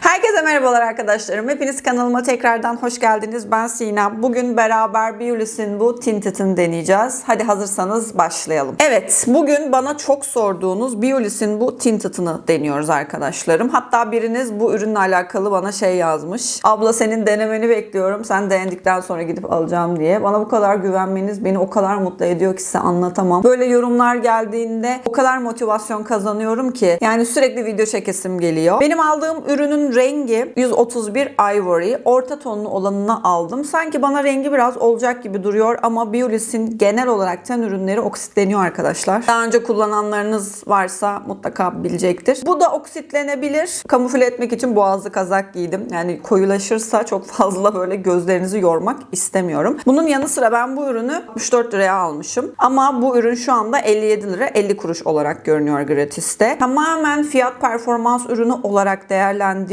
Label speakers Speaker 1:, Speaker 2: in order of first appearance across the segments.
Speaker 1: Herkese merhabalar arkadaşlarım. Hepiniz kanalıma tekrardan hoş geldiniz. Ben Sina. Bugün beraber Beulis'in bu Tinted'ını deneyeceğiz. Hadi hazırsanız başlayalım. Evet, bugün bana çok sorduğunuz Beulis'in bu Tinted'ını deniyoruz arkadaşlarım. Hatta biriniz bu ürünle alakalı bana şey yazmış. Abla senin denemeni bekliyorum. Sen denedikten sonra gidip alacağım diye. Bana bu kadar güvenmeniz beni o kadar mutlu ediyor ki size anlatamam. Böyle yorumlar geldiğinde o kadar motivasyon kazanıyorum ki. Yani sürekli video çekesim geliyor. Benim aldığım ürünün rengi 131 Ivory. Orta tonlu olanını aldım. Sanki bana rengi biraz olacak gibi duruyor ama Beulis'in genel olarak ten ürünleri oksitleniyor arkadaşlar. Daha önce kullananlarınız varsa mutlaka bilecektir. Bu da oksitlenebilir. Kamufle etmek için boğazlı kazak giydim. Yani koyulaşırsa çok fazla böyle gözlerinizi yormak istemiyorum. Bunun yanı sıra ben bu ürünü 64 liraya almışım. Ama bu ürün şu anda 57 lira 50 kuruş olarak görünüyor gratis'te. Tamamen fiyat performans ürünü olarak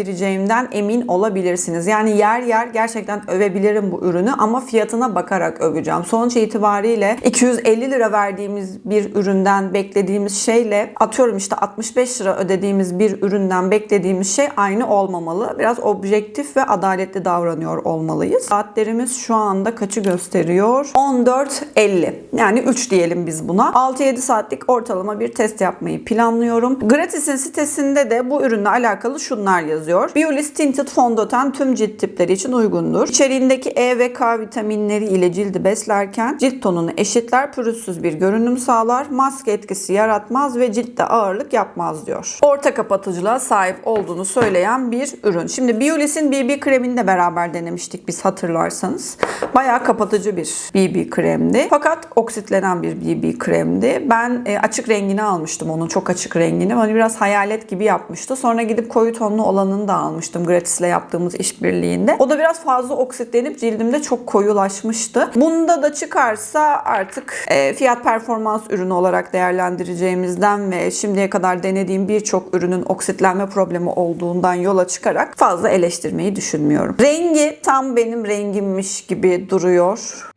Speaker 1: değerlendireceğimden emin olabilirsiniz. Yani yer yer gerçekten övebilirim bu ürünü ama fiyatına bakarak öveceğim. Sonuç itibariyle 250 lira verdiğimiz bir üründen beklediğimiz şeyle atıyorum işte 65 lira ödediğimiz bir üründen beklediğimiz şey aynı olmamalı. Biraz objektif ve adaletli davranıyor olmalıyız. Saatlerimiz şu anda kaçı gösteriyor? 14.50. Yani 3 diyelim biz buna. 6-7 saatlik ortalama bir test yapmayı planlıyorum. Gratis'in sitesinde de bu ürünle alakalı şunlar yazıyor. Biolis Tinted Fondöten tüm cilt tipleri için uygundur. İçeriğindeki E ve K vitaminleri ile cildi beslerken cilt tonunu eşitler, pürüzsüz bir görünüm sağlar, maske etkisi yaratmaz ve ciltte ağırlık yapmaz diyor. Orta kapatıcılığa sahip olduğunu söyleyen bir ürün. Şimdi Biolis'in BB kremini de beraber denemiştik biz hatırlarsanız. Bayağı kapatıcı bir BB kremdi. Fakat oksitlenen bir BB kremdi. Ben e, açık rengini almıştım onun çok açık rengini. Hani biraz hayalet gibi yapmıştı. Sonra gidip koyu tonlu olanını da almıştım Gratis'le yaptığımız işbirliğinde. O da biraz fazla oksitlenip cildimde çok koyulaşmıştı. Bunda da çıkarsa artık e, fiyat performans ürünü olarak değerlendireceğimizden ve şimdiye kadar denediğim birçok ürünün oksitlenme problemi olduğundan yola çıkarak fazla eleştirmeyi düşünmüyorum. Rengi tam benim rengimmiş gibi duruyor.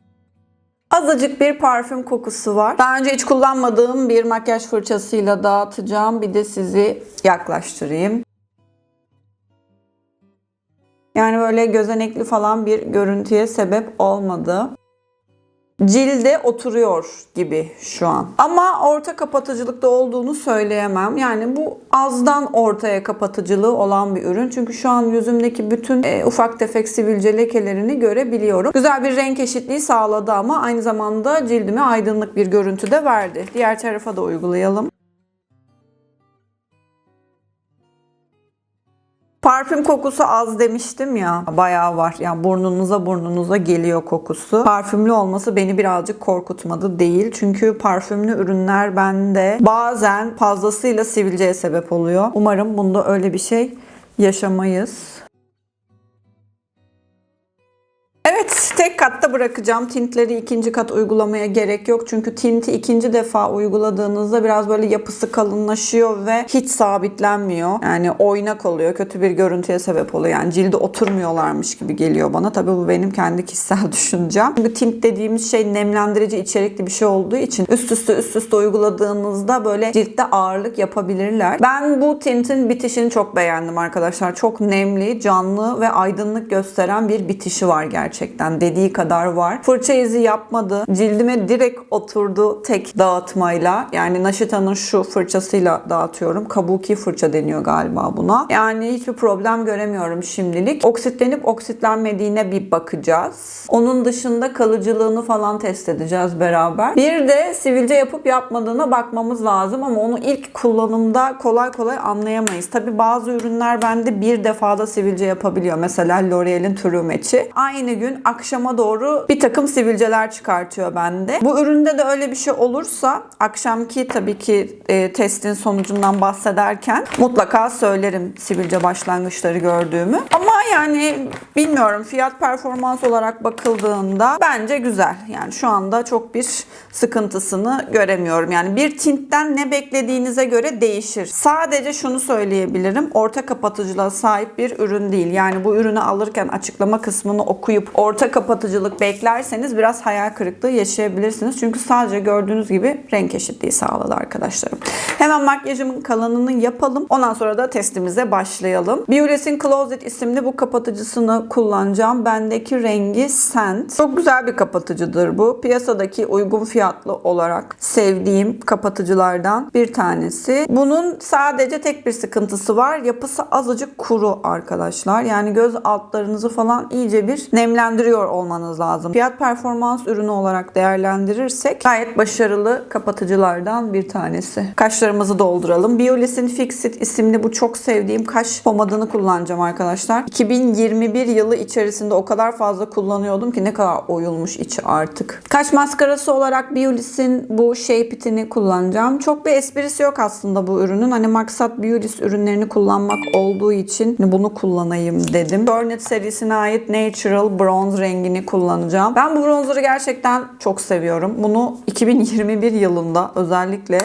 Speaker 1: Azıcık bir parfüm kokusu var. Daha önce hiç kullanmadığım bir makyaj fırçasıyla dağıtacağım. Bir de sizi yaklaştırayım. Yani böyle gözenekli falan bir görüntüye sebep olmadı. Cilde oturuyor gibi şu an. Ama orta kapatıcılıkta olduğunu söyleyemem. Yani bu azdan ortaya kapatıcılığı olan bir ürün. Çünkü şu an yüzümdeki bütün e, ufak tefek sivilce lekelerini görebiliyorum. Güzel bir renk eşitliği sağladı ama aynı zamanda cildime aydınlık bir görüntü de verdi. Diğer tarafa da uygulayalım. Parfüm kokusu az demiştim ya. Bayağı var. Yani burnunuza burnunuza geliyor kokusu. Parfümlü olması beni birazcık korkutmadı değil. Çünkü parfümlü ürünler bende bazen fazlasıyla sivilceye sebep oluyor. Umarım bunda öyle bir şey yaşamayız. Evet, tek katta bırakacağım. Tintleri ikinci kat uygulamaya gerek yok. Çünkü tinti ikinci defa uyguladığınızda biraz böyle yapısı kalınlaşıyor ve hiç sabitlenmiyor. Yani oynak oluyor. Kötü bir görüntüye sebep oluyor. Yani cilde oturmuyorlarmış gibi geliyor bana. Tabii bu benim kendi kişisel düşüncem. Çünkü tint dediğimiz şey nemlendirici içerikli bir şey olduğu için üst üste üst üste uyguladığınızda böyle ciltte ağırlık yapabilirler. Ben bu tintin bitişini çok beğendim arkadaşlar. Çok nemli, canlı ve aydınlık gösteren bir bitişi var gerçekten. Dediği kadar var. Fırça izi yapmadı. Cildime direkt oturdu tek dağıtmayla. Yani Naşita'nın şu fırçasıyla dağıtıyorum. Kabuki fırça deniyor galiba buna. Yani hiçbir problem göremiyorum şimdilik. Oksitlenip oksitlenmediğine bir bakacağız. Onun dışında kalıcılığını falan test edeceğiz beraber. Bir de sivilce yapıp yapmadığına bakmamız lazım ama onu ilk kullanımda kolay kolay anlayamayız. Tabi bazı ürünler bende bir defada sivilce yapabiliyor. Mesela L'Oreal'in True. Aynı gün akşama doğru bir takım sivilceler çıkartıyor bende. Bu üründe de öyle bir şey olursa akşamki tabii ki e, testin sonucundan bahsederken mutlaka söylerim sivilce başlangıçları gördüğümü. Ama yani bilmiyorum fiyat performans olarak bakıldığında bence güzel. Yani şu anda çok bir sıkıntısını göremiyorum. Yani bir tintten ne beklediğinize göre değişir. Sadece şunu söyleyebilirim. Orta kapatıcılığa sahip bir ürün değil. Yani bu ürünü alırken açıklama kısmını okuyup orta kapatıcılık beklerseniz biraz hayal kırıklığı yaşayabilirsiniz. Çünkü sadece gördüğünüz gibi renk eşitliği sağladı arkadaşlarım. Hemen makyajımın kalanını yapalım. Ondan sonra da testimize başlayalım. Biores'in Closet isimli bu kapatıcısını kullanacağım. Bendeki rengi Scent. Çok güzel bir kapatıcıdır bu. Piyasadaki uygun fiyatlı olarak sevdiğim kapatıcılardan bir tanesi. Bunun sadece tek bir sıkıntısı var. Yapısı azıcık kuru arkadaşlar. Yani göz altlarınızı falan iyice bir nemlendiriyor olmanız lazım. Fiyat performans ürünü olarak değerlendirirsek gayet başarılı kapatıcılardan bir tanesi. Kaşlarımızı dolduralım. Biolis'in Fixit isimli bu çok sevdiğim kaş pomadını kullanacağım arkadaşlar. 2021 yılı içerisinde o kadar fazla kullanıyordum ki ne kadar oyulmuş içi artık. Kaş maskarası olarak Biolis'in bu Shape It'ini kullanacağım. Çok bir esprisi yok aslında bu ürünün. Hani maksat Biolis ürünlerini kullanmak olduğu için bunu kullanayım dedim. Burnett serisine ait Natural Bronze rengini kullanacağım. Ben bu bronzer'ı gerçekten çok seviyorum. Bunu 2021 yılında özellikle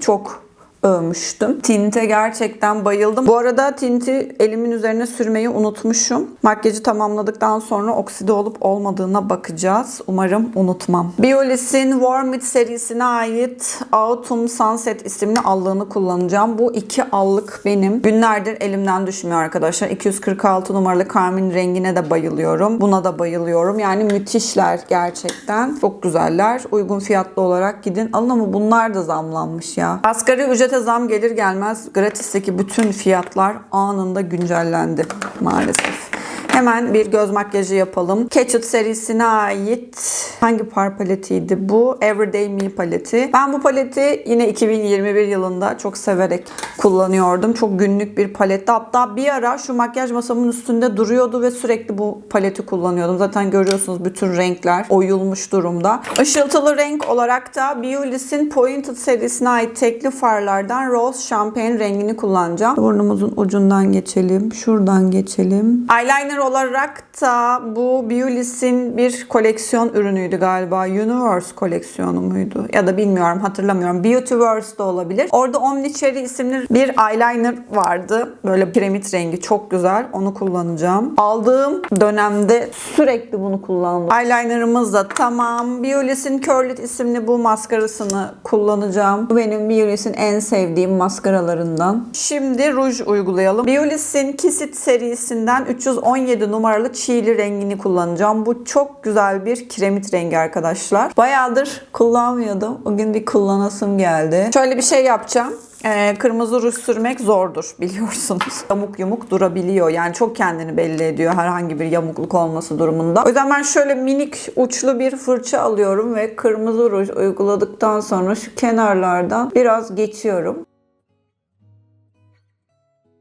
Speaker 1: çok övmüştüm. Tinte gerçekten bayıldım. Bu arada tinti elimin üzerine sürmeyi unutmuşum. Makyajı tamamladıktan sonra okside olup olmadığına bakacağız. Umarım unutmam. Biolis'in Warm It serisine ait Autumn Sunset isimli allığını kullanacağım. Bu iki allık benim. Günlerdir elimden düşmüyor arkadaşlar. 246 numaralı Carmine rengine de bayılıyorum. Buna da bayılıyorum. Yani müthişler gerçekten. Çok güzeller. Uygun fiyatlı olarak gidin. Alın ama bunlar da zamlanmış ya. Asgari ücrete zam gelir gelmez gratisteki bütün fiyatlar anında güncellendi maalesef. Hemen bir göz makyajı yapalım. Catch serisine ait hangi par paletiydi bu? Everyday Me paleti. Ben bu paleti yine 2021 yılında çok severek kullanıyordum. Çok günlük bir paletti. Hatta bir ara şu makyaj masamın üstünde duruyordu ve sürekli bu paleti kullanıyordum. Zaten görüyorsunuz bütün renkler oyulmuş durumda. Işıltılı renk olarak da Biolis'in Pointed serisine ait tekli farlardan Rose Champagne rengini kullanacağım. Burnumuzun ucundan geçelim. Şuradan geçelim. Eyeliner olarak da bu Biolis'in bir koleksiyon ürünüydü galiba. Universe koleksiyonu muydu? Ya da bilmiyorum hatırlamıyorum. Beautyverse de olabilir. Orada Omnicherry isimli bir eyeliner vardı. Böyle piramit rengi çok güzel. Onu kullanacağım. Aldığım dönemde sürekli bunu kullandım. Eyelinerımız da tamam. Biolis'in Curlit isimli bu maskarasını kullanacağım. Bu benim Biolis'in en sevdiğim maskaralarından. Şimdi ruj uygulayalım. Biolis'in Kiss It serisinden 317 numaralı çiğli rengini kullanacağım. Bu çok güzel bir kiremit rengi arkadaşlar. Bayağıdır kullanmıyordum. O gün bir kullanasım geldi. Şöyle bir şey yapacağım. Ee, kırmızı ruj sürmek zordur biliyorsunuz. Yamuk yumuk durabiliyor. Yani çok kendini belli ediyor herhangi bir yamukluk olması durumunda. O yüzden ben şöyle minik uçlu bir fırça alıyorum ve kırmızı ruj uyguladıktan sonra şu kenarlardan biraz geçiyorum.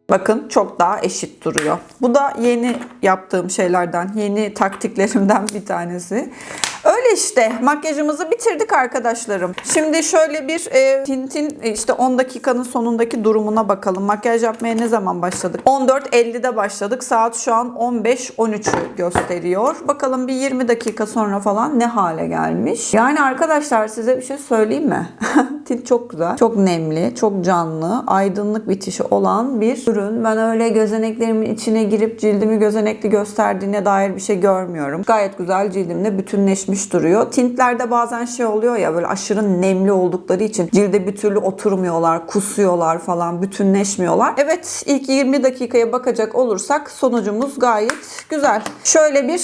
Speaker 1: Bakın çok daha eşit duruyor. Bu da yeni yaptığım şeylerden, yeni taktiklerimden bir tanesi. Öyle işte makyajımızı bitirdik arkadaşlarım. Şimdi şöyle bir e, tintin e, işte 10 dakikanın sonundaki durumuna bakalım. Makyaj yapmaya ne zaman başladık? 14.50'de başladık. Saat şu an 15.13'ü gösteriyor. Bakalım bir 20 dakika sonra falan ne hale gelmiş. Yani arkadaşlar size bir şey söyleyeyim mi? Tint çok güzel. Çok nemli, çok canlı, aydınlık bitişi olan bir ürün. Ben öyle gözeneklerimin içine girip cildimi gözenekli gösterdiğine dair bir şey görmüyorum. Gayet güzel cildimle bütünleşmiş duruyor. Tintlerde bazen şey oluyor ya böyle aşırı nemli oldukları için cilde bir türlü oturmuyorlar, kusuyorlar falan, bütünleşmiyorlar. Evet ilk 20 dakikaya bakacak olursak sonucumuz gayet güzel. Şöyle bir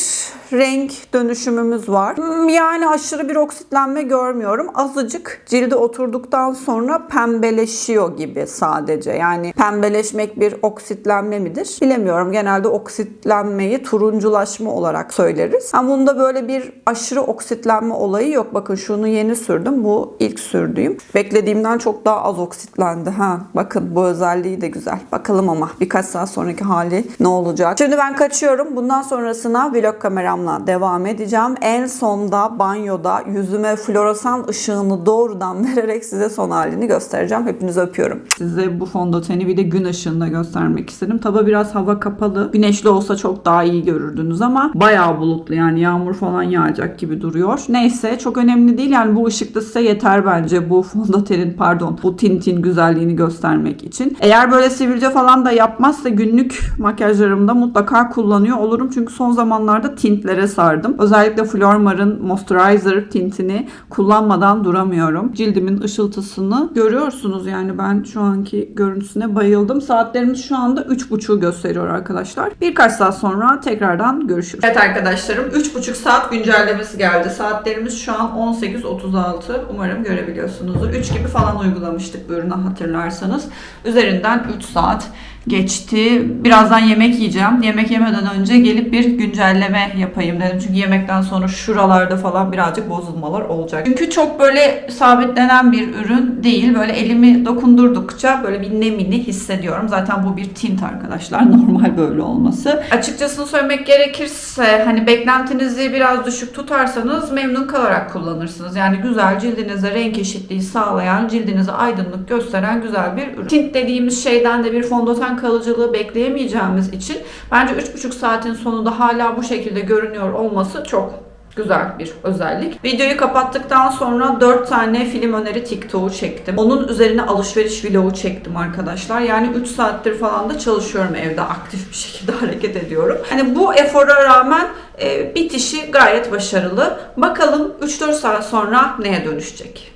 Speaker 1: renk dönüşümümüz var. Hmm, Yani aşırı bir oksitlenme görmüyorum. Azıcık cilde oturduktan sonra pembeleşiyor gibi sadece. Yani pembeleşmek bir oksitlenme midir? Bilemiyorum. Genelde oksitlenmeyi turunculaşma olarak söyleriz. Ama bunda böyle bir aşırı oksitlenme olayı yok. Bakın şunu yeni sürdüm. Bu ilk sürdüğüm. Beklediğimden çok daha az oksitlendi. Ha, bakın bu özelliği de güzel. Bakalım ama birkaç saat sonraki hali ne olacak. Şimdi ben kaçıyorum. Bundan sonrasına vlog kameramla planla devam edeceğim. En sonda banyoda yüzüme floresan ışığını doğrudan vererek size son halini göstereceğim. Hepinizi öpüyorum. Size bu fondöteni bir de gün ışığında göstermek istedim. Tabi biraz hava kapalı. Güneşli olsa çok daha iyi görürdünüz ama bayağı bulutlu yani yağmur falan yağacak gibi duruyor. Neyse çok önemli değil yani bu ışıkta size yeter bence bu fondötenin pardon bu tintin güzelliğini göstermek için. Eğer böyle sivilce falan da yapmazsa günlük makyajlarımda mutlaka kullanıyor olurum. Çünkü son zamanlarda tintlere sardım. Özellikle Flormar'ın Moisturizer tintini kullanmadan duramıyorum. Cildimin ışıltısını görüyorsunuz yani ben şu anki görüntüsüne bayıldım. Saatlerimiz şu anda 3.30'u gösteriyor arkadaşlar. Birkaç saat sonra tekrardan görüşürüz. Evet arkadaşlarım 3.5 saat güncellemesi geldi. Saatlerimiz şu an 18.36. Umarım görebiliyorsunuzdur. 3 gibi falan uygulamıştık bu ürünü hatırlarsanız. Üzerinden 3 saat geçti. Birazdan yemek yiyeceğim. Yemek yemeden önce gelip bir güncelleme yapayım dedim. Çünkü yemekten sonra şuralarda falan birazcık bozulmalar olacak. Çünkü çok böyle sabitlenen bir ürün değil. Böyle elimi dokundurdukça böyle bir nemini hissediyorum. Zaten bu bir tint arkadaşlar. Normal böyle olması. Açıkçası söylemek gerekirse hani beklentinizi biraz düşük tutarsanız memnun kalarak kullanırsınız. Yani güzel cildinize renk eşitliği sağlayan, cildinize aydınlık gösteren güzel bir ürün. Tint dediğimiz şeyden de bir fondöten kalıcılığı bekleyemeyeceğimiz için bence 3,5 saatin sonunda hala bu şekilde görünüyor olması çok güzel bir özellik. Videoyu kapattıktan sonra 4 tane film öneri TikTok'u çektim. Onun üzerine alışveriş vlogu çektim arkadaşlar. Yani 3 saattir falan da çalışıyorum evde aktif bir şekilde hareket ediyorum. Hani bu efora rağmen e, bitişi gayet başarılı. Bakalım 3-4 saat sonra neye dönüşecek?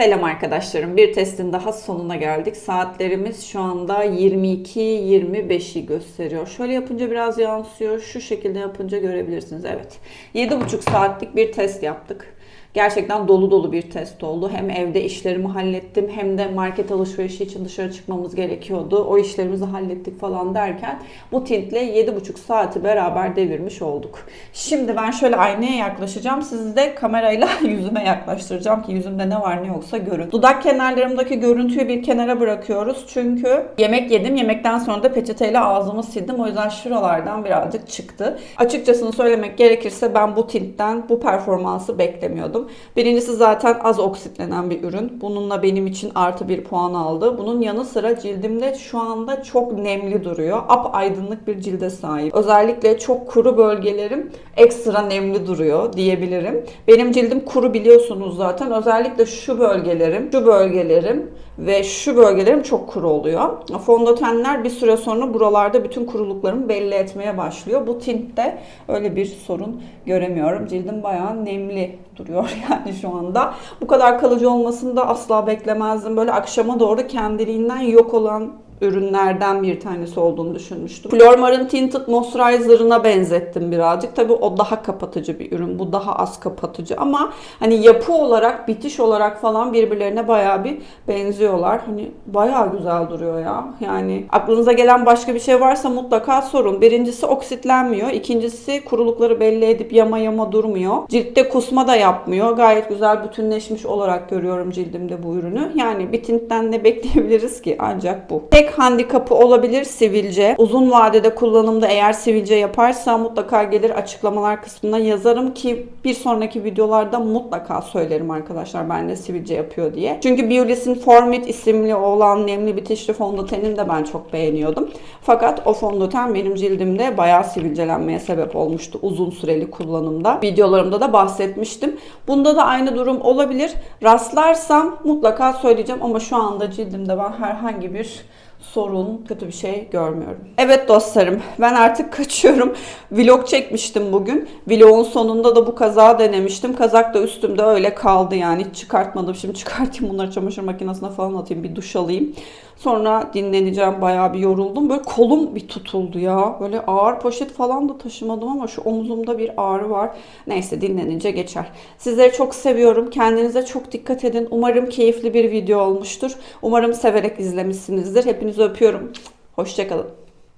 Speaker 1: Selam arkadaşlarım. Bir testin daha sonuna geldik. Saatlerimiz şu anda 22-25'i gösteriyor. Şöyle yapınca biraz yansıyor. Şu şekilde yapınca görebilirsiniz. Evet. 7,5 saatlik bir test yaptık. Gerçekten dolu dolu bir test oldu. Hem evde işlerimi hallettim hem de market alışverişi için dışarı çıkmamız gerekiyordu. O işlerimizi hallettik falan derken bu tintle 7,5 saati beraber devirmiş olduk. Şimdi ben şöyle aynaya yaklaşacağım. Sizi de kamerayla yüzüme yaklaştıracağım ki yüzümde ne var ne yoksa görün. Dudak kenarlarımdaki görüntüyü bir kenara bırakıyoruz. Çünkü yemek yedim. Yemekten sonra da peçeteyle ağzımı sildim. O yüzden şuralardan birazcık çıktı. Açıkçasını söylemek gerekirse ben bu tintten bu performansı beklemiyordum. Birincisi zaten az oksitlenen bir ürün. Bununla benim için artı bir puan aldı. Bunun yanı sıra cildimde şu anda çok nemli duruyor. Ap aydınlık bir cilde sahip. Özellikle çok kuru bölgelerim ekstra nemli duruyor diyebilirim. Benim cildim kuru biliyorsunuz zaten. Özellikle şu bölgelerim, şu bölgelerim ve şu bölgelerim çok kuru oluyor. Fondötenler bir süre sonra buralarda bütün kuruluklarımı belli etmeye başlıyor. Bu tintte öyle bir sorun göremiyorum. Cildim bayağı nemli duruyor yani şu anda. Bu kadar kalıcı olmasını da asla beklemezdim. Böyle akşama doğru kendiliğinden yok olan ürünlerden bir tanesi olduğunu düşünmüştüm. Flormar'ın Tinted Moisturizer'ına benzettim birazcık. Tabii o daha kapatıcı bir ürün. Bu daha az kapatıcı ama hani yapı olarak, bitiş olarak falan birbirlerine bayağı bir benziyorlar. Hani bayağı güzel duruyor ya. Yani aklınıza gelen başka bir şey varsa mutlaka sorun. Birincisi oksitlenmiyor. İkincisi kurulukları belli edip yama yama durmuyor. Ciltte kusma da yapmıyor. Gayet güzel bütünleşmiş olarak görüyorum cildimde bu ürünü. Yani bir tintten ne bekleyebiliriz ki? Ancak bu. Tek handikapı olabilir sivilce. Uzun vadede kullanımda eğer sivilce yaparsa mutlaka gelir açıklamalar kısmına yazarım ki bir sonraki videolarda mutlaka söylerim arkadaşlar ben de sivilce yapıyor diye. Çünkü Biolis'in Formit isimli olan nemli bitişli fondötenini de ben çok beğeniyordum. Fakat o fondöten benim cildimde bayağı sivilcelenmeye sebep olmuştu uzun süreli kullanımda. Videolarımda da bahsetmiştim. Bunda da aynı durum olabilir. Rastlarsam mutlaka söyleyeceğim ama şu anda cildimde ben herhangi bir sorun, kötü bir şey görmüyorum. Evet dostlarım, ben artık kaçıyorum. Vlog çekmiştim bugün. Vlogun sonunda da bu kazağı denemiştim. Kazak da üstümde öyle kaldı yani. Hiç çıkartmadım. Şimdi çıkartayım bunları çamaşır makinesine falan atayım. Bir duş alayım. Sonra dinleneceğim. Bayağı bir yoruldum. Böyle kolum bir tutuldu ya. Böyle ağır poşet falan da taşımadım ama şu omzumda bir ağrı var. Neyse dinlenince geçer. Sizleri çok seviyorum. Kendinize çok dikkat edin. Umarım keyifli bir video olmuştur. Umarım severek izlemişsinizdir. Hepinizi öpüyorum. Hoşçakalın.